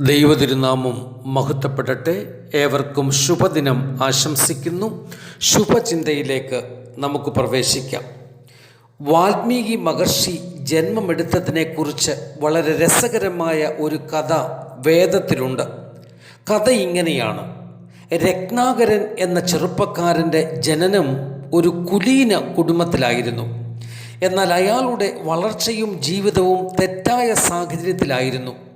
ദൈവതിരുനാമം മഹത്വപ്പെടട്ടെ. ഏവർക്കും ശുഭദിനം ആശംസിക്കുന്നു. ശുഭചിന്തയിലേക്ക് നമുക്ക് പ്രവേശിക്കാം. വാൽമീകി മഹർഷി ജന്മമെടുത്തതിനെക്കുറിച്ച് വളരെ രസകരമായ ഒരു കഥ വേദത്തിലുണ്ട്. കഥ ഇങ്ങനെയാണ്. രത്നാകരൻ എന്ന ചെറുപ്പക്കാരന്റെ ജനനം ഒരു കുലീന കുടുംബത്തിലായിരുന്നു. എന്നാൽ അയാളുടെ വളർച്ചയും ജീവിതവും തെറ്റായ സാഹചര്യത്തിലായിരുന്നു.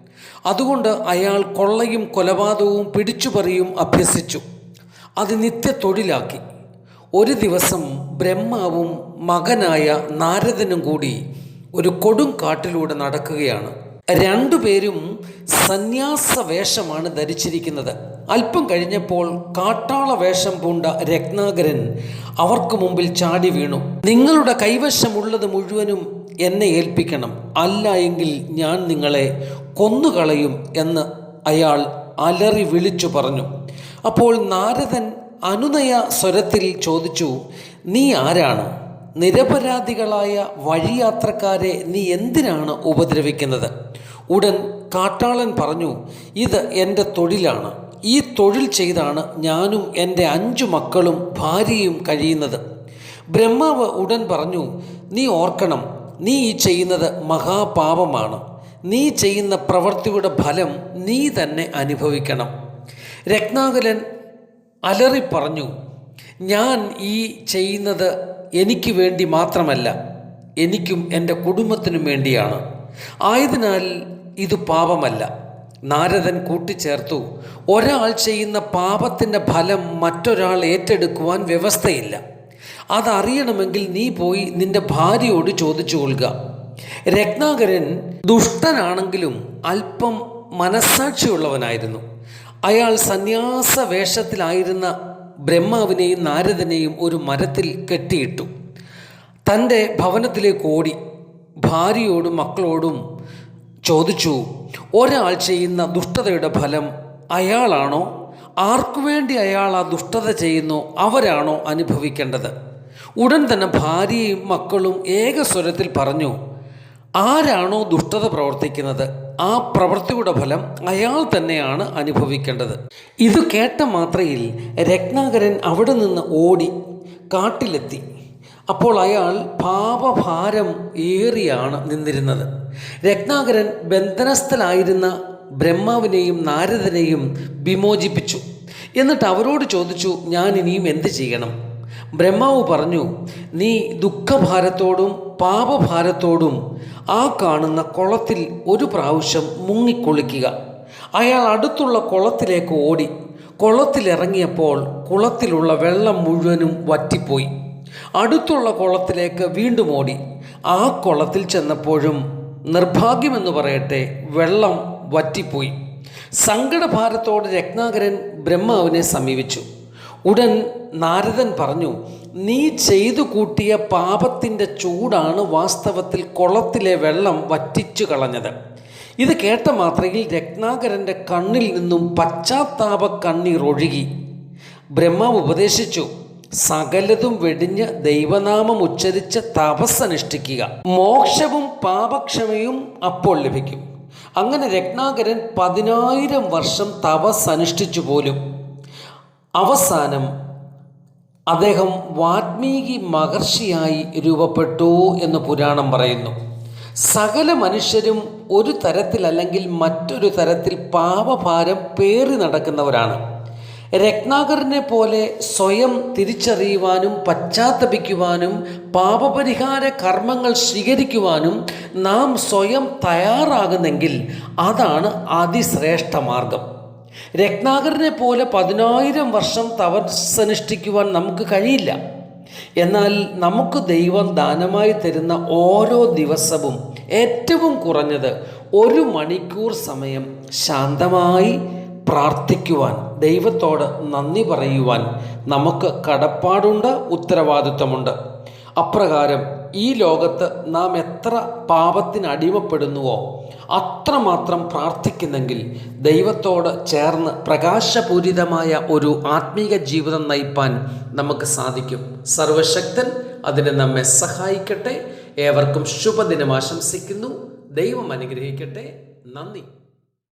അതുകൊണ്ട് അയാൾ കൊള്ളയും കൊലപാതകവും പിടിച്ചുപറിയും അഭ്യസിച്ചു. അത് നിത്യ തൊഴിലാക്കി ഒരു ദിവസം ബ്രഹ്മാവും മകനായ നാരദനും കൂടി ഒരു കൊടും കാട്ടിലൂടെ നടക്കുകയാണ്. രണ്ടുപേരും സന്യാസ വേഷമാണ് ധരിച്ചിരിക്കുന്നത്. അല്പം കഴിഞ്ഞപ്പോൾ കാട്ടാള വേഷം പൂണ്ട രത്നാകരൻ അവർക്ക് മുമ്പിൽ ചാടി വീണു. നിങ്ങളുടെ കൈവശമുള്ളത് മുഴുവനും എന്നെ ഏൽപ്പിക്കണം. അല്ല എങ്കിൽ ഞാൻ നിങ്ങളെ കൊന്നുകളയും എന്ന് അയാൾ അലറി വിളിച്ചു പറഞ്ഞു. അപ്പോൾ നാരദൻ അനുനയ സ്വരത്തിൽ ചോദിച്ചു നീ ആരാണ്? നിരപരാധികളായ വഴിയാത്രക്കാരെ നീ എന്തിനാണ് ഉപദ്രവിക്കുന്നത്? ഉടൻ കാട്ടാളൻ പറഞ്ഞു ഇത് എന്റെ തൊഴിലാണ്. ഈ തൊഴിൽ ചെയ്താണ് ഞാനും എന്റെ അഞ്ചു മക്കളും ഭാര്യയും കഴിയുന്നത്. ബ്രഹ്മാവ് ഉടൻ പറഞ്ഞു നീ ഓർക്കണം നീ ഈ ചെയ്യുന്നത് മഹാപാപമാണ്. നീ ചെയ്യുന്ന പ്രവൃത്തിയുടെ ഫലം നീ തന്നെ അനുഭവിക്കണം. രത്നാകരൻ അലറി പറഞ്ഞു ഞാൻ ഈ ചെയ്യുന്നത് എനിക്ക് വേണ്ടി മാത്രമല്ല എനിക്കും എന്റെ കുടുംബത്തിനും വേണ്ടിയാണ്. ആയതിനാൽ ഇത് പാപമല്ല. നാരദൻ കൂട്ടിച്ചേർത്തു ഒരാൾ ചെയ്യുന്ന പാപത്തിന്റെ ഫലം മറ്റൊരാൾ ഏറ്റെടുക്കുവാൻ വ്യവസ്ഥയില്ല. അതറിയണമെങ്കിൽ നീ പോയി നിന്റെ ഭാര്യയോട് ചോദിച്ചു കൊള്ളുക രത്നാകരൻ ദുഷ്ടനാണെങ്കിലും അല്പം മനസ്സാക്ഷിയുള്ളവനായിരുന്നു. അയാൾ സന്യാസ വേഷത്തിലായിരുന്ന ബ്രഹ്മാവിനെയും നാരദനെയും ഒരു മരത്തിൽ കെട്ടിയിട്ടു. തന്റെ ഭവനത്തിലേക്ക് ഓടി ഭാര്യയോടും മക്കളോടും ചോദിച്ചു ഒരാൾ ചെയ്യുന്ന ദുഷ്ടതയുടെ ഫലം അയാളാണോ? ആർക്കുവേണ്ടി അയാൾ ആ ദുഷ്ടത ചെയ്യുന്നു? അവരാണോ അനുഭവിക്കേണ്ടത്? ഉടൻ തന്നെ ഭാര്യയും മക്കളും ഏകസ്വരത്തിൽ പറഞ്ഞു ആരാണോ ദുഷ്ടത പ്രവർത്തിക്കുന്നത് ആ പ്രവൃത്തിയുടെ ഫലം അയാൾ തന്നെയാണ് അനുഭവിക്കേണ്ടത്. ഇത് കേട്ട മാത്രയിൽ രത്നാകരൻ അവിടെ നിന്ന് ഓടി കാട്ടിലെത്തി. അപ്പോൾ അയാൾ പാപഭാരം ഏറിയാണ് നിന്നിരുന്നത്. രത്നാകരൻ ബന്ധനസ്ഥലായിരുന്ന ബ്രഹ്മാവിനെയും നാരദനെയും വിമോചിപ്പിച്ചു. എന്നിട്ട് അവരോട് ചോദിച്ചു ഞാൻ ഇനിയും എന്ത് ചെയ്യണം? ബ്രഹ്മാവ് പറഞ്ഞു നീ ദുഃഖഭാരത്തോടും പാപഭാരത്തോടും ആ കാണുന്ന കുളത്തിൽ ഒരു പ്രാവശ്യം മുങ്ങിക്കൊളിക്കുക. അയാൾ അടുത്തുള്ള കുളത്തിലേക്ക് ഓടി. കുളത്തിലിറങ്ങിയപ്പോൾ കുളത്തിലുള്ള വെള്ളം മുഴുവനും വറ്റിപ്പോയി. അടുത്തുള്ള കുളത്തിലേക്ക് വീണ്ടും ഓടി. ആ കുളത്തിൽ ചെന്നപ്പോഴും നിർഭാഗ്യമെന്ന് പറയട്ടെ വെള്ളം വറ്റിപ്പോയി. സങ്കടഭാരത്തോടെ രത്നാകരൻ ബ്രഹ്മാവിനെ സമീപിച്ചു. ഉടൻ നാരദൻ പറഞ്ഞു നീ ചെയ്തു കൂട്ടിയ പാപത്തിന്റെ ചൂടാണ് വാസ്തവത്തിൽ കുളത്തിലെ വെള്ളം വറ്റിച്ചു കളഞ്ഞത്. ഇത് കേട്ട മാത്രയിൽ രത്നാകരന്റെ കണ്ണിൽ നിന്നും പശ്ചാത്താപ കണ്ണീർ ഒഴുകി. ബ്രഹ്മാവ് ഉപദേശിച്ചു സകലതും വെടിഞ്ഞ് ദൈവനാമം ഉച്ചരിച്ച് തപസ്സനുഷ്ഠിക്കുക. മോക്ഷവും പാപക്ഷമയും അപ്പോൾ ലഭിക്കും. അങ്ങനെ രത്നാകരൻ പതിനായിരം വർഷം തപസ് അനുഷ്ഠിച്ചു പോലും. അവസാനം അദ്ദേഹം വാത്മീകി മഹർഷിയായി രൂപപ്പെട്ടു എന്ന് പുരാണം പറയുന്നു. സകല മനുഷ്യരും ഒരു തരത്തിൽ അല്ലെങ്കിൽ മറ്റൊരു തരത്തിൽ പാപഭാരം പേറി നടക്കുന്നവരാണ്. രത്നാകരനെ പോലെ സ്വയം തിരിച്ചറിയുവാനും പശ്ചാത്തപിക്കുവാനും പാപപരിഹാര കർമ്മങ്ങൾ സ്വീകരിക്കുവാനും നാം സ്വയം തയ്യാറാകുന്നെങ്കിൽ അതാണ് അതിശ്രേഷ്ഠ മാർഗം. രത്നാകരനെ പോലെ പതിനായിരം വർഷം തപസ്സനുഷ്ഠിക്കുവാൻ നമുക്ക് കഴിയില്ല. എന്നാൽ നമുക്ക് ദൈവം ദാനമായി തരുന്ന ഓരോ ദിവസവും ഏറ്റവും കുറഞ്ഞത് ഒരു മണിക്കൂർ സമയം ശാന്തമായി പ്രാർത്ഥിക്കുവാൻ ദൈവത്തോട് നന്ദി പറയുവാൻ നമുക്ക് കടപ്പാടുണ്ട് ഉത്തരവാദിത്വമുണ്ട്. അപ്രകാരം ഈ ലോകത്ത് നാം എത്ര പാപത്തിന് അടിമപ്പെടുന്നുവോ അത്രമാത്രം പ്രാർത്ഥിക്കുന്നെങ്കിൽ ദൈവത്തോട് ചേർന്ന് പ്രകാശപൂരിതമായ ഒരു ആത്മീക ജീവിതം നയിപ്പാൻ നമുക്ക് സാധിക്കും. സർവശക്തൻ അതിന് നമ്മെ സഹായിക്കട്ടെ. ഏവർക്കും ശുഭദിനം ആശംസിക്കുന്നു. ദൈവം അനുഗ്രഹിക്കട്ടെ. നന്ദി.